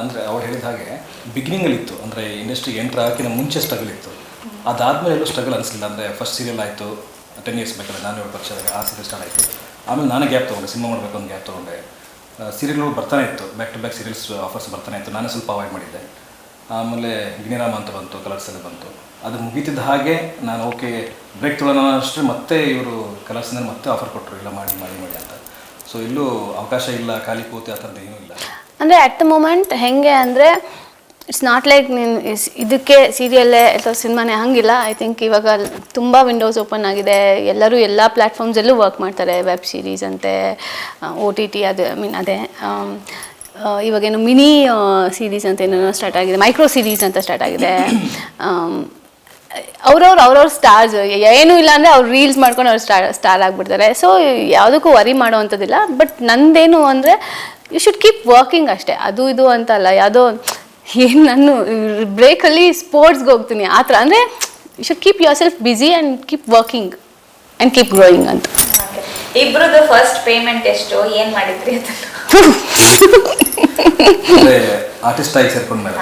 ಅಂದರೆ ಅವ್ರು ಹೇಳಿದ ಹಾಗೆ ಬಿಗಿನಿಂಗಲ್ಲಿ ಇತ್ತು ಅಂದರೆ ಇಂಡಸ್ಟ್ರಿಗೆ ಎಂಟ್ರ್ ಹಾಕಿನ ಮುಂಚೆ ಸ್ಟ್ರಗಲ್ ಇತ್ತು. ಅದಾದಮೇಲೆ ಎಲ್ಲೂ ಸ್ಟ್ರಗಲ್ ಅನಿಸಲಿಲ್ಲ ಅಂದರೆ ಫಸ್ಟ್ ಸೀರಿಯಲ್ ಆಯಿತು. ಟೆನ್ ಇಯರ್ಸ್ ಬೇಕಾದ್ರೆ ನಾನು ಏಳು ವರ್ಷದಾಗ ಆ ಸೀರಿಯಲ್ ಸ್ಟಾರ್ಟ್ ಆಯಿತು. ಆಮೇಲೆ ನಾನೇ ಗ್ಯಾಪ್ ತೊಗೊಂಡೆ. ಸಿನಿಮಾ ಮಾಡಬೇಕು ಅಂತ ಗ್ಯಾಪ್ ತೊಗೊಂಡೆ. ಸೀರಿಯಲ್ಗಳು ಬರ್ತಾನೆ ಇತ್ತು. Back to back serials offers ಬರ್ತಾನೆ ಇತ್ತು. ನಾನೇ ಸ್ವಲ್ಪ ಅವಾಯ್ಡ್ ಮಾಡಿದ್ದೆ. ಆಮೇಲೆ ಗಿಣಿರಾಮ ಅಂತ ಬಂತು. ಕಲರ್ಸ್ ಎಲ್ಲ ಬಂತು. ಅದು ಮುಗೀತಿದ್ದ ಹಾಗೆ ನಾನು ಓಕೆ ಬ್ರೇಕ್ ತೊಗೊಳ್ಳೋಣ ಅಷ್ಟೇ ಮತ್ತೆ ಇವರು ಕಲರ್ಸ್ನಲ್ಲಿ ಮತ್ತೆ ಆಫರ್ ಕೊಟ್ಟರು ಇಲ್ಲ ಮಾಡಿ ಮಾಡಿ ಮಾಡಿ ಅಂತ. ಸೊ ಇಲ್ಲೂ ಅವಕಾಶ ಇಲ್ಲ. ಖಾಲಿ ಕೂತಿ ಆ ಥರದ್ದು ಏನೂ ಇಲ್ಲ. ಅಂದರೆ ಅಟ್ ದ ಮೂಮೆಂಟ್ ಹೆಂಗೆ ಅಂದರೆ ಇಟ್ಸ್ ನಾಟ್ ಲೈಕ್ ನೀನು ಇದಕ್ಕೆ ಸೀರಿಯಲ್ಲೇ ಅಥವಾ ಸಿನಿಮಾನೇ ಹಂಗಿಲ್ಲ. ಐ ಥಿಂಕ್ ಇವಾಗ ತುಂಬ ವಿಂಡೋಸ್ ಓಪನ್ ಆಗಿದೆ. ಎಲ್ಲರೂ ಎಲ್ಲ ಪ್ಲ್ಯಾಟ್ಫಾರ್ಮ್ಸಲ್ಲೂ ವರ್ಕ್ ಮಾಡ್ತಾರೆ. ವೆಬ್ ಸೀರೀಸ್ ಅಂತೆ ಓ ಟಿ ಟಿ ಅದು ಐ ಮೀನ್ ಅದೇ ಇವಾಗೇನು ಮಿನಿ ಸೀರೀಸ್ ಅಂತ ಏನೋ ಸ್ಟಾರ್ಟ್ ಆಗಿದೆ. ಮೈಕ್ರೋ ಸೀರೀಸ್ ಅಂತ ಸ್ಟಾರ್ಟ್ ಆಗಿದೆ. ಅವ್ರವ್ರು ಅವ್ರವ್ರ ಸ್ಟಾರ್ಸ್ ಏನೂ ಇಲ್ಲ ಅಂದರೆ ಅವ್ರು ರೀಲ್ಸ್ ಮಾಡ್ಕೊಂಡು ಅವ್ರು ಸ್ಟಾರ್ ಸ್ಟಾರ್ ಆಗಿಬಿಡ್ತಾರೆ. ಸೊ ಯಾವುದಕ್ಕೂ ವರಿ ಮಾಡೋವಂಥದ್ದಿಲ್ಲ ಬಟ್ ನಂದೇನು ಅಂದರೆ ಯು ಶುಡ್ ಕೀಪ್ ವರ್ಕಿಂಗ್ ಅಷ್ಟೇ. ಅದು ಇದು ಅಂತ ಅಲ್ಲ ಯಾವುದೋ ಏನು ನಾನು ಬ್ರೇಕಲ್ಲಿ ಸ್ಪೋರ್ಟ್ಸ್ಗೆ ಹೋಗ್ತೀನಿ ಆ ಥರ. ಅಂದರೆ you should keep yourself busy and keep working and keep growing ಅಂತ ಇಬ್ರದ್ದು ಫಸ್ಟ್ ಪೇಮೆಂಟ್ ಎಷ್ಟು? ಏನು ಮಾಡಿದ್ರಿ ಅಂತ ಆರ್ಟಿಸ್ಟ್ ಆಗಿ ಸೇರ್ಕೊಂಡ್ಮೇಲೆ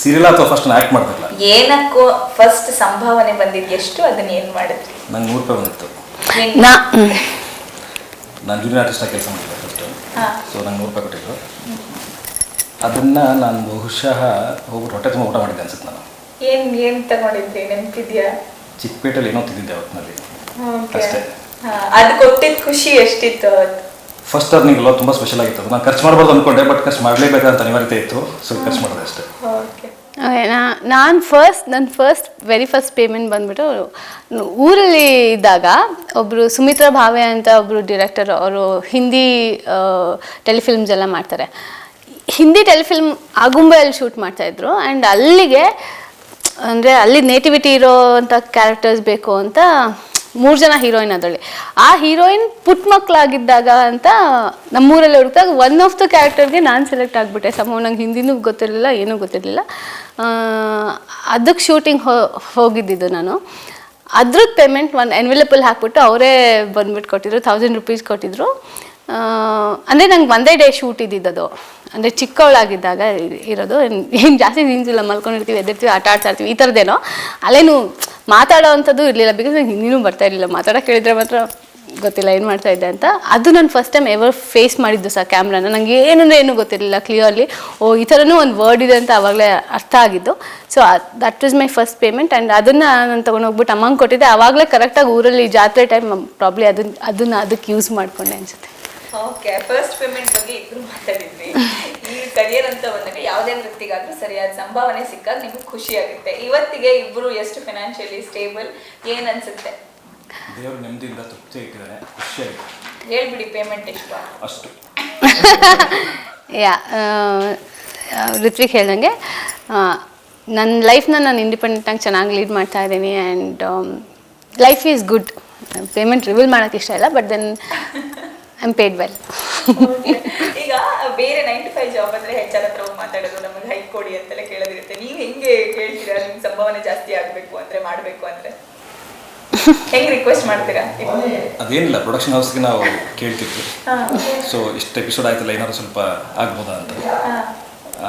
ಸೀರಿಯಲ್ ಅಥವಾ ಫಸ್ಟ್ ನಾನು ಏನಕ್ಕೂ ಫಸ್ಟ್ ಸಂಭಾವನೆ ಬಂದಿದ್ದು ಎಷ್ಟು? ಅದನ್ನ ಏನು ಮಾಡಿದ್ರಿ? ನಂಗೆ ನೂರು ರೂಪಾಯಿ ಬಂದಿತ್ತು. ನಾ ನಾನು ಜೂನಿಯರ್ ಆರ್ಟಿಸ್ಟಾಗಿ ಕೆಲಸ ಮಾಡಿದ್ದೆ. ಸೊ ನಂಗೆ ನೂರು ರೂಪಾಯಿ ಕೊಟ್ಟಿದ್ರು. ಅದನ್ನು ನಾನು ಬಹುಶಃ ಹೋಗ್ಬಿಟ್ಟು ಹೊಟ್ಟೆ ತುಂಬ ಊಟ ಮಾಡಿದ್ದೆ ಅನ್ಸುತ್ತೆ ನಾನು ಏನ್ ಏನ್ ತಗೊಂಡಿದ್ರಿ? ನೆನಪಿದ್ಯಾ? ಚಿಕ್ಕಪೇಟೆಯಲ್ಲಿ ಏನೋ ತಿಂದಿದ್ದೆ ಅವತ್ತಿನಲ್ಲಿ. ಅಷ್ಟೇ. ಅದು ಅದ್ ಕೊಟ್ಟಿದ್ ಖುಷಿ ಎಷ್ಟಿತ್ತು ಅವತ್ತು? ಫಸ್ಟ್ ಅರ್ನಿಂಗ್ ತುಂಬ ಸ್ಪೆಷಲ್ ಆಗಿತ್ತು. ನಾನು ಖರ್ಚು ಮಾಡಬಾರ್ದು ಅನ್ಕೊಂಡೆ ಬಟ್ ಖರ್ಚು ಮಾಡಲೇಬೇಕಂತ ಅನಿವಾರ್ಯತೆ ಇತ್ತು. ಸೊ ಖರ್ಚು ಮಾಡಿದೆ ಅಷ್ಟೇ. ಓಕೆ. ನಾನು ಫಸ್ಟ್ ನನ್ನ ಫಸ್ಟ್ ವೆರಿ ಫಸ್ಟ್ ಪೇಮೆಂಟ್ ಬಂದ್ಬಿಟ್ಟು, ಊರಲ್ಲಿ ಇದ್ದಾಗ ಒಬ್ಬರು ಸುಮಿತ್ರಾ ಭಾವೆ ಅಂತ ಒಬ್ಬರು ಡಿರೆಕ್ಟರ್ ಅವರು ಹಿಂದಿ ಟೆಲಿಫಿಲ್ಮ್ಸ್ ಎಲ್ಲ ಮಾಡ್ತಾರೆ. ಹಿಂದಿ ಟೆಲಿಫಿಲ್ಮ್ ಆಗುಂಬೆಯಲ್ಲಿ ಶೂಟ್ ಮಾಡ್ತಾಯಿದ್ರು ಆ್ಯಂಡ್ ಅಲ್ಲಿಗೆ, ಅಂದರೆ ಅಲ್ಲಿ ನೇಟಿವಿಟಿ ಇರೋವಂಥ ಕ್ಯಾರೆಕ್ಟರ್ಸ್ ಬೇಕು ಅಂತ ಮೂರು ಜನ ಹೀರೋಯಿನ್ ಅದರಲ್ಲಿ. ಆ ಹೀರೋಯಿನ್ ಪುಟ್ ಮಕ್ಕಳಾಗಿದ್ದಾಗ ಅಂತ ನಮ್ಮೂರಲ್ಲಿ ಹುಡುಕ್ದಾಗ ಒನ್ ಆಫ್ ದ ಕ್ಯಾರೆಕ್ಟರ್ಗೆ ನಾನು ಸೆಲೆಕ್ಟ್ ಆಗಿಬಿಟ್ಟೆ. ಸಮ, ನಂಗೆ ಹಿಂದಿನೂ ಗೊತ್ತಿರಲಿಲ್ಲ, ಏನೂ ಗೊತ್ತಿರಲಿಲ್ಲ. ಅದಕ್ಕೆ ಶೂಟಿಂಗ್ ಹೋ, ಹೋಗಿದ್ದಿದ್ದು ನಾನು. ಅದ್ರದ್ದು ಪೇಮೆಂಟ್ ಒಂದು ಎನ್ವಿಲಪಲ್ಲಿ ಹಾಕ್ಬಿಟ್ಟು ಅವರೇ ಬಂದ್ಬಿಟ್ಟು ಕೊಟ್ಟಿದ್ರು ಥೌಸಂಡ್ ರುಪೀಸ್ ಕೊಟ್ಟಿದ್ರು. ಅಂದರೆ ನಂಗೆ ಒಂದೇ ಡೇ ಶೂಟ್ ಇದ್ದಿದ್ದದು ಅಂದರೆ ಚಿಕ್ಕವಳಾಗಿದ್ದಾಗ ಇರೋದು. ಏನು ಜಾಸ್ತಿ ಸೀನ್ಸ್ ಇಲ್ಲ ಮಲ್ಕೊಂಡಿರ್ತೀವಿ ಎದ್ದಿರ್ತೀವಿ, ಆಟ ಆಡ್ತಾ ಇರ್ತೀವಿ ಈ ಥರದ್ದೇನೋ. ಅಲ್ಲೇನು ಮಾತಾಡೋ ಅಂಥದ್ದು ಇರಲಿಲ್ಲ ಬಿಕಾಸ್ ನಂಗೆ ಹಿಂದಿನೂ ಬರ್ತಾ ಇರಲಿಲ್ಲ. ಮಾತಾಡೋಕೆ ಹೇಳಿದ್ರೆ ಮಾತ್ರ ಗೊತ್ತಿಲ್ಲ, ಏನು ಮಾಡ್ತಾ ಇದ್ದೆ ಅಂತ. ಅದು ನಾನು ಫಸ್ಟ್ ಟೈಮ್ ಎವರ್ ಫೇಸ್ ಮಾಡಿದ್ದು ಸಹ ಕ್ಯಾಮ್ರಾನ ನನಗೆ ಏನಂದ್ರೆ ಏನೂ ಗೊತ್ತಿರಲಿಲ್ಲ ಕ್ಲಿಯರ್ಲಿ ಓ, ಈ ಥರನೂ ಒಂದು ವರ್ಡ್ ಇದೆ ಅಂತ ಆವಾಗಲೇ ಅರ್ಥ ಆಗಿದ್ದು. So that was my first payment and ಅದನ್ನು ನಾನು ತೊಗೊಂಡು ಹೋಗ್ಬಿಟ್ಟು ಅಮ್ಮಂಗೆ ಕೊಟ್ಟಿದ್ದೆ. ಆವಾಗಲೇ ಕರೆಕ್ಟಾಗಿ ಊರಲ್ಲಿ ಜಾತ್ರೆ ಟೈಮ್ ಪ್ರಾಬ್ಲಿ ಅದನ್ನ ಅದನ್ನು ಅದಕ್ಕೆ ಯೂಸ್ ಮಾಡಿಕೊಂಡೆ ಅನಿಸುತ್ತೆ. ಓಕೆ ಫಸ್ಟ್ ಪೇಮೆಂಟ್ ಬಗ್ಗೆ ಇಬ್ಬರು ಮಾತಾಡಿದ್ವಿ. ಈ ಕರಿಯರ್ ಅಂತ ಬಂದಾಗ ಯಾವುದೇ ವೃತ್ತಿಗಾದ್ರೂ ಸರಿಯಾದ ಸಂಭಾವನೆ ಸಿಕ್ಕಾಗ ನಿಮ್ಗೆ ಖುಷಿ ಆಗುತ್ತೆ. ಇವತ್ತಿಗೆ ಇಬ್ರು ಎಷ್ಟು ಫಿನಾನ್ಷಿಯಲಿ ಸ್ಟೇಬಲ್ ಏನ್ ಅನ್ಸುತ್ತೆ? ದೇವರು ನೆಮ್ಮದಿಯಿಂದ ತೃಪ್ತಿ ಖುಷಿಯಾಗಿದೆ ಹೇಳ್ಬಿಡಿ ಪೇಮೆಂಟ್ ಎಷ್ಟು ಅಷ್ಟು. ಯಾ ಋತ್ವಿಕ್ ಹೇಳ್ದಂಗೆ ನನ್ನ ಲೈಫ್ನ ನಾನು ಇಂಡಿಪೆಂಡೆಂಟಾಗಿ ಚೆನ್ನಾಗಿ ಲೀಡ್ ಮಾಡ್ತಾ ಇದ್ದೀನಿ and life is good payment reveal ಮಾಡೋಕ್ಕೆ ಇಷ್ಟ ಇಲ್ಲ but then I am paid well ಈಗ ಬೇರೆ ನೈನ್ ಟು ಫೈವ್ ಜಾಬ್ ಅಂದರೆ ಹೆಚ್ಚಾರ ಹತ್ರ ಹೋಗಿ ಮಾತಾಡೋದು ನಮಗೆ ಹೈಕ್ ಕೊಡಿ ಅಂತೆಲ್ಲ ಕೇಳೋದಿರುತ್ತೆ. ನೀವು ಹೆಂಗೆ ಕೇಳ್ತೀರಾ? ನಿಮ್ಮ ಸಂಭಾವನೆ ಜಾಸ್ತಿ ಆಗಬೇಕು ಅಂದರೆ ಮಾಡಬೇಕು ಅಂದ್ರೆ? ಹೆಂಗ್ ರಿಕ್ವೆಸ್ಟ್ ಮಾಡ್ತೀರಾ? ಅದೇನಿಲ್ಲ ಪ್ರೊಡಕ್ಷನ್ ಹೌಸ್ಗೆ ನಾವು ಕೇಳ್ತಿದ್ವಿ. ಸೊ ಇಷ್ಟು ಎಪಿಸೋಡ್ ಆಯ್ತಲ್ಲ ಏನಾದ್ರು ಸ್ವಲ್ಪ ಆಗ್ಬೋದಾ ಅಂತ.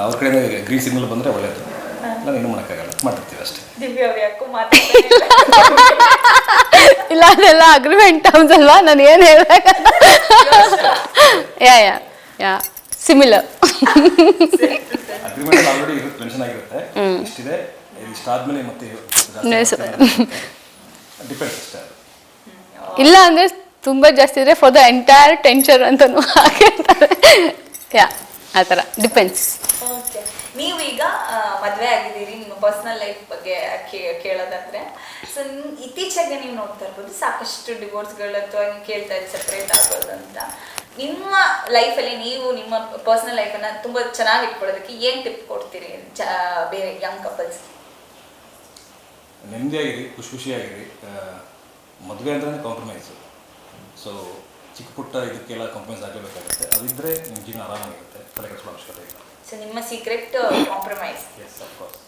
ಅವ್ರ ಕಡೆ ಗ್ರೀನ್ ಸಿಗ್ನಲ್ ಬಂದರೆ ಒಳ್ಳೇದು. ನಾನು ಏನು ಮಾಡೋಕ್ಕಾಗಲ್ಲ. ಮಾಡ್ತಿರ್ತೀವಿ ಅಷ್ಟೇ. ದಿವ್ಯ ಅವ್ರು ಯಾಕೋ ಮಾತಾಡ್ತಾನೆ ಇಲ್ಲ ಅದೆಲ್ಲ ಅಗ್ರಿಮೆಂಟ್ ಟರ್ಮ್ಸ್ ಅಲ್ವಾ? ನಾನು ಏನು ಹೇಳ್ಬೇಕಂತ yeah yeah yeah similar agreement already mention ಆಗಿರುತ್ತೆ. ಇಷ್ಟಿದೆ. ಇಷ್ಟಾದ್ಮೇಲೆ ಮತ್ತೆ ಡಿಪೆಂಡ್ಸ್ ಅಷ್ಟೇ ಅದು. ಇಲ್ಲ ಅಂದರೆ ತುಂಬ ಜಾಸ್ತಿ ಇದ್ರೆ ಫಾರ್ ದ ಎಂಟೈರ್ ಟೆನ್ಷನ್ ಅಂತಲೂ ಹಾಕಿರ್ತಾರೆ ಯಾ ಆ ಥರ. ಡಿಪೆಂಡ್ಸ್ ಓಕೆ ನೀವು ಈಗ ಮದುವೆ ಆಗಿದ್ದೀರಿ ನಿಮ್ಮ ಪರ್ಸನಲ್ ಲೈಫ್ ಬಗ್ಗೆ ಕೇ- ಕೇಳೋದಾದ್ರೆ. ಸೊ ಇತ್ತೀಚೆಗೆ ನೀವು ನೋಡ್ತಾ ಇರ್ಬೋದು ಸಾಕಷ್ಟು ಡಿವೋರ್ಸ್ಗಳು ಅಥವಾ ಕೇಳ್ತಾ ಇದ್ದು ಸಪ್ರೇಟ್ ಆಗೋದು ಅಂತ. ನಿಮ್ಮ ಲೈಫಲ್ಲಿ ನೀವು ನಿಮ್ಮ ಪರ್ಸನಲ್ ಲೈಫನ್ನು ತುಂಬ ಚೆನ್ನಾಗಿ ಇಟ್ಕೊಳ್ಳೋದಕ್ಕೆ ಏನು ಟಿಪ್ ಕೊಡ್ತೀರಿ ಚ ಬೇರೆ ಯಂಗ್ ಕಪಲ್ಸ್ ನೆಮ್ಮದಿಯಾಗಿರಿ ಖುಷಿ ಖುಷಿಯಾಗಿರಿ ಮದುವೆ ಅಂದ್ರೆ ಕಾಂಪ್ರಮೈಸು ಸೊ ಚಿಕ್ಕ ಪುಟ್ಟ ಇದಕ್ಕೆಲ್ಲ ಕಾಂಪ್ರಮೈಸ್ ಆಗಲೇಬೇಕಾಗುತ್ತೆ. ಅದಿದ್ದರೆ ನಿಮ್ಮ ಜೀವನ ಆರಾಮಾಗಿರುತ್ತೆ. ತಲೆ ಕೆಡಿಸ್ಕೊಳ್ಳೋ ಅವಶ್ಯಕತೆ ಇಲ್ಲ. ಸೊ ನಿಮ್ಮ ಸೀಕ್ರೆಟ್ ಕಾಂಪ್ರಮೈಸ್ ಎಸ್ ಅಫ್ಕೋರ್ಸ್